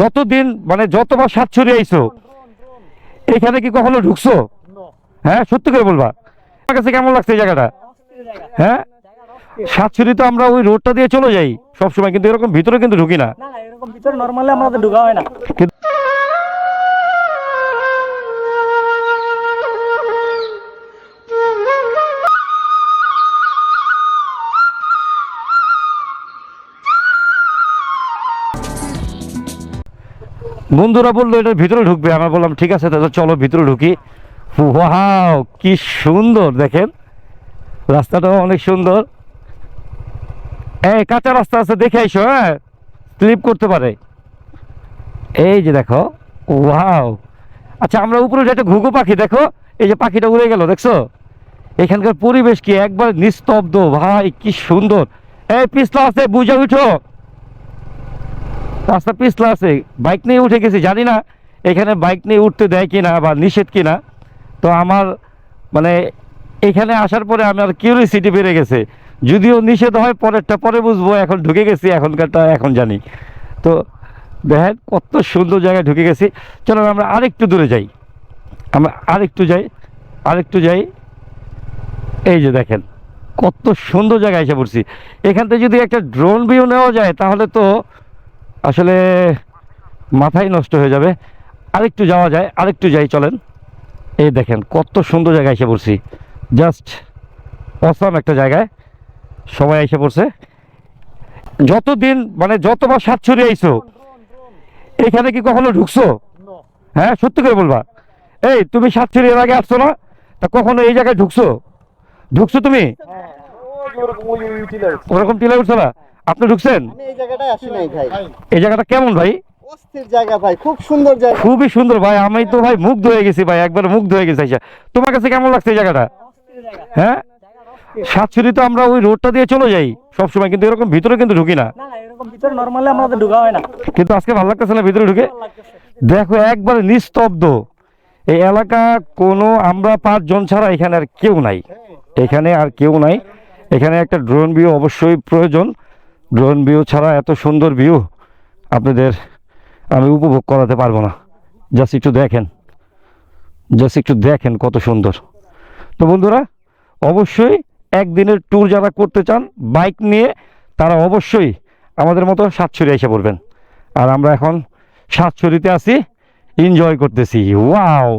যতদিন মানে যতবার সাতছড়ি আইছো এখানে কি কখনো ঢুকছো? হ্যাঁ সত্যি করে বলবা। আমার কাছে কেমন লাগছে এই জায়গাটা? হ্যাঁ? সাতছড়ি তো আমরা ওই রোডটা দিয়ে চলে যাই। সবসময় কিন্তু এরকম ভিতরে কিন্তু ঢুকি না। না না এরকম ভিতরে নর্মালি আমাদের ঢুকা হয় না। বন্ধুরা বলল, এটার ভিতরে ঢুকবে। আমরা বললাম, ঠিক আছে, তাহলে চলো ভিতরে ঢুকি। ওয়াও, কি সুন্দর, দেখেন। রাস্তাটাও অনেক সুন্দর। এই কাঁচা রাস্তা আছে, দেখে আইসো হ্যাঁ? স্লিপ করতে পারে। এই যে দেখো, ওয়াও। আচ্ছা আমরা উপরে একটা ঘুঘু পাখি, দেখো, এই যে পাখিটা উড়ে গেল, দেখছ? এখানকার পরিবেশ কি একবার নিস্তব্ধ, ভাই, কি সুন্দর। এই পিছলা আছে, বুঝে উঠো। রাস্তা পিছলা আছে। বাইক নিয়ে উঠে গেছি, জানি না এখানে বাইক নিয়ে উঠতে দেয় কি না বা নিষেধ কি না তো আমার মানে এখানে আসার পরে আমার কিউরিসিটি বেড়ে গেছে। যদিও নিষেধ হয়, পরেরটা পরে বুঝব, এখন ঢুকে গেছি, এখনকারটা এখন জানি। তো দেখেন কত সুন্দর জায়গায় ঢুকে গেছি। চলো আমরা আরেকটু দূরে যাই। আমরা আরেকটু যাই আরেকটু যাই। এই যে দেখেন, কত সুন্দর জায়গায় এসে পড়ছি। এখান থেকে যদি একটা ড্রোন ভিউ নেওয়া যায়, তাহলে তো আসলে মাথাই নষ্ট হয়ে যাবে। আরেকটু যাওয়া যায় আরেকটু যাই চলেন। এই দেখেন কত সুন্দর জায়গায় এসে পড়ছি। জাস্ট অসাম একটা জায়গায় সবাই এসে পড়ছে। যতদিন মানে যতবার সাতছড়ি আইছো এখানে কি কখনো ঢুকছো? হ্যাঁ সত্যি করে বলবা। এই তুমি সাতছড়ি এর আগে আসছো না? তা কখনো এই জায়গায় ঢুকছো? ঢুকছো তুমি? ওরকম টিলা উঠছো না? আপনি ঢুকছেন? এই জায়গাটায় আসি নাই ভাই। এই জায়গাটা কেমন ভাই? অস্থির জায়গা ভাই খুব সুন্দর জায়গা। খুবই সুন্দর ভাই আমি তো ভাই মুগ্ধ হয়ে গেছি ভাই একবার মুগ্ধ হয়ে গেছি আইসা। তোমার কাছে কেমন লাগছে এই জায়গাটা? হ্যাঁ? সাতছড়ি তো আমরা ওই রোডটা দিয়ে চলে যাই। সবসময় কিন্তু এরকম ভিতরে কিন্তু ঢুকি না। না না এরকম ভিতরে নর্মালি আমাদের ঢোকা হয় না। কিন্তু আজকে ভালো লাগতেছে না ভিতরে ঢুকে? দেখো একবারে নিস্তব্ধ। এই এলাকা কোনো আমরা পাঁচজন ছাড়া এখানে আর কেউ নাই। এখানে আর কেউ নাই। এখানে একটা ড্রোন ভিউ অবশ্যই প্রয়োজন। ড্রোন ভিউ ছাড়া এত সুন্দর ভিউ আপনাদের আমি উপভোগ করাতে পারব না। জাস্ট একটু দেখেন। জাস্ট একটু দেখেন কত সুন্দর। তো বন্ধুরা, অবশ্যই একদিনের ট্যুর যারা করতে চান বাইক নিয়ে তারা অবশ্যই আমাদের মতো সাতছড়ি এসে পড়বেন। আর আমরা এখন সাতছড়িতে আছি। এনজয় করতেছি। ওয়াও